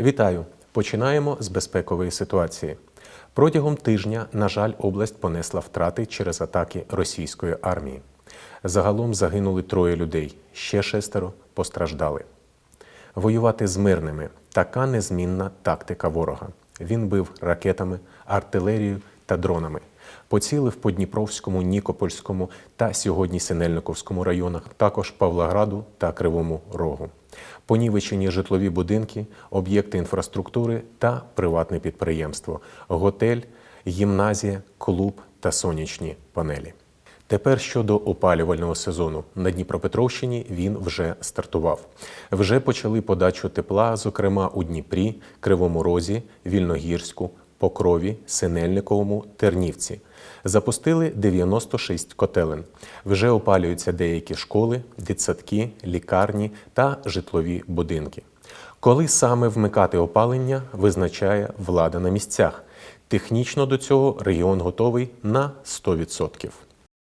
Вітаю! Починаємо з безпекової ситуації. Протягом тижня, на жаль, область понесла втрати через атаки російської армії. Загалом загинули троє людей, ще шестеро постраждали. Воювати з мирними така незмінна тактика ворога. Він бив ракетами, артилерією та дронами. Поцілив по Дніпровському, Нікопольському та сьогодні Синельниковському районах, також Павлограду та Кривому Рогу. Понівечені житлові будинки, об'єкти інфраструктури та приватне підприємство, готель, гімназія, клуб та сонячні панелі. Тепер щодо опалювального сезону на Дніпропетровщині він вже стартував. Вже почали подачу тепла, зокрема у Дніпрі, Кривому Розі, Вільногірську, Покрові, Синельниковому, Тернівці. Запустили 96 котелень. Вже опалюються деякі школи, дитсадки, лікарні та житлові будинки. Коли саме вмикати опалення, визначає влада на місцях. Технічно до цього регіон готовий на 100%.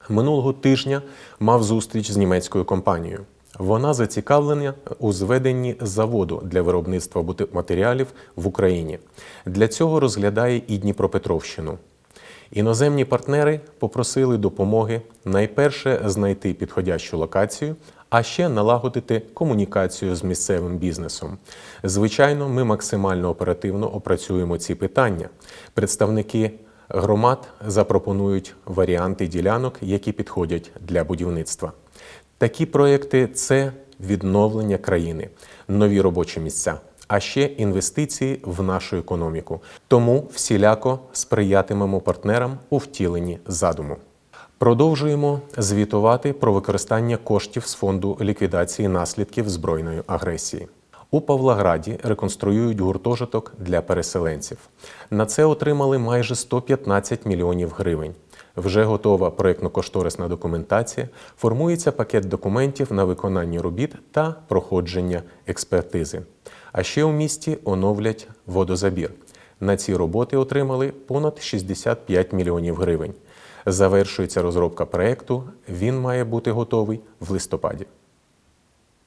Минулого тижня мав зустріч з німецькою компанією. Вона зацікавлена у зведенні заводу для виробництва матеріалів в Україні. Для цього розглядає і Дніпропетровщину. Іноземні партнери попросили допомоги найперше знайти підходящу локацію, а ще налагодити комунікацію з місцевим бізнесом. Звичайно, ми максимально оперативно опрацюємо ці питання. Представники громад запропонують варіанти ділянок, які підходять для будівництва. Такі проекти це відновлення країни, нові робочі місця, а ще інвестиції в нашу економіку. Тому всіляко сприятимемо партнерам у втіленні задуму. Продовжуємо звітувати про використання коштів з фонду ліквідації наслідків збройної агресії. У Павлограді реконструюють гуртожиток для переселенців. На це отримали майже 115 мільйонів гривень. Вже готова проєктно-кошторисна документація, формується пакет документів на виконання робіт та проходження експертизи. А ще у місті оновлять водозабір. На ці роботи отримали понад 65 мільйонів гривень. Завершується розробка проєкту. Він має бути готовий в листопаді.